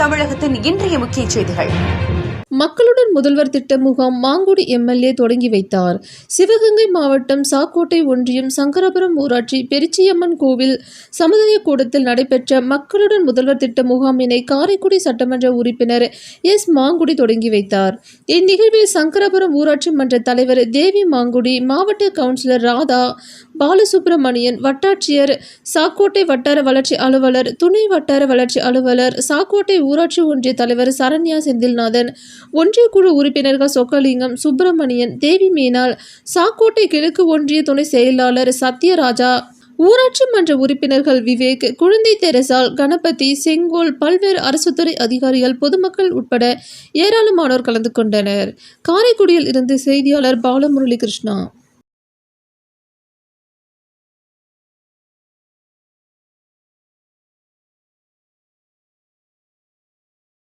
தமிழகத்தின் இன்றைய முக்கிய செய்திகள். மக்களுடன் முதல்வர் திட்ட முகாம் மாங்குடி எம்எல்ஏ தொடங்கி வைத்தார். சிவகங்கை மாவட்டம் சாக்கோட்டை ஒன்றியம் சங்கராபுரம் ஊராட்சி பெருச்சியம்மன் கோவில் சமுதாய கூடத்தில் நடைபெற்ற மக்களுடன் முதல்வர் திட்ட முகாமினை காரைக்குடி சட்டமன்ற உறுப்பினர் எஸ் மாங்குடி தொடங்கி வைத்தார். இந்நிகழ்வில் சங்கராபுரம் ஊராட்சி மன்ற தலைவர் தேவி மாங்குடி மாவட்ட கவுன்சிலர் ராதா பாலசுப்பிரமணியன் வட்டாட்சியர் சாக்கோட்டை வட்டார வளர்ச்சி அலுவலர் துணை வட்டார வளர்ச்சி அலுவலர் சாக்கோட்டை ஊராட்சி ஒன்றிய தலைவர் சரண்யா செந்தில்நாதன் ஒன்றிய குழு உறுப்பினர்கள் சொக்கலிங்கம் சுப்பிரமணியன் தேவி மீனாள் சாக்கோட்டை கிழக்கு ஒன்றிய துணை செயலாளர் சத்யராஜா ஊராட்சி மன்ற உறுப்பினர்கள் விவேக் குழந்தை தெரசால் கணபதி செங்கோல் பல்வேறு அரசுத்துறை அதிகாரிகள் பொதுமக்கள் உட்பட ஏராளமானோர் கலந்து கொண்டனர். காரைக்குடியில் இருந்து செய்தியாளர் பாலமுரளிகிருஷ்ணா.